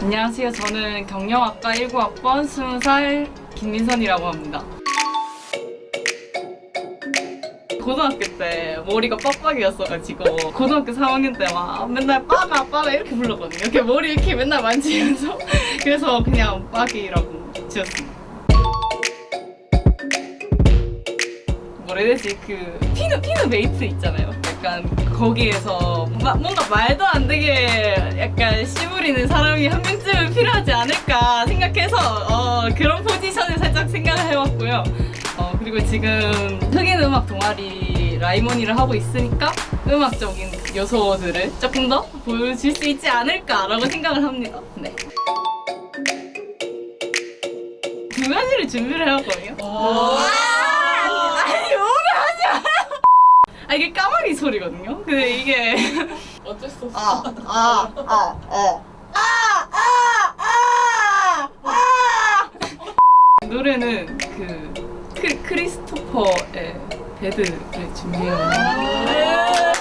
안녕하세요. 저는 경영학과 19학번 20살 김민선이라고 합니다. 고등학교 때 머리가 빡빡이었어가지고 고등학교 3학년 때 막 맨날 빠가 빠가 이렇게 불렀거든요. 이렇게 머리 이렇게 맨날 만지면서 그래서 그냥 빡이라고 지었습니다. 뭐라 해야 되지 그 피누 피누 메이트 있잖아요. 약간 거기에서 마- 뭔가 말도 안 되게 약간 씨부리는 사람이 한 명쯤은 필요하지 않을까 생각해서 어, 그런 포지션을 살짝 생각을 해봤고요. 어, 그리고 지금 흑인 음악 동아리 라이머니를 하고 있으니까 음악적인 요소들을 조금 더 보여줄 수 있지 않을까라고 생각을 합니다. 네. 두 가지를 준비를 해왔거든요. 아니 오해하지 마요. 아 이게 까마귀 소리거든요. 근데 이게 어쩔 수 없어. 아 아 아 어. 노래는 그 크, 크리스토퍼의 배드를 준비해왔는데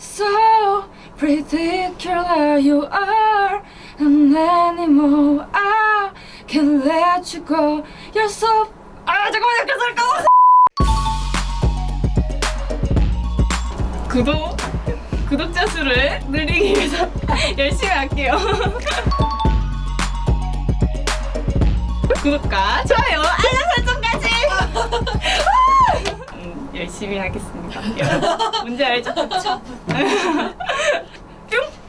So particular you are an animal I can't let you go You're so 아 잠깐만요 가사를 까먹었어 구독 구독자 수를 늘리기 위해서 열심히 할게요 구독과 좋아요 알람 설정까지 음, 열심히 하겠습니다 여러분. 알죠? 그쵸?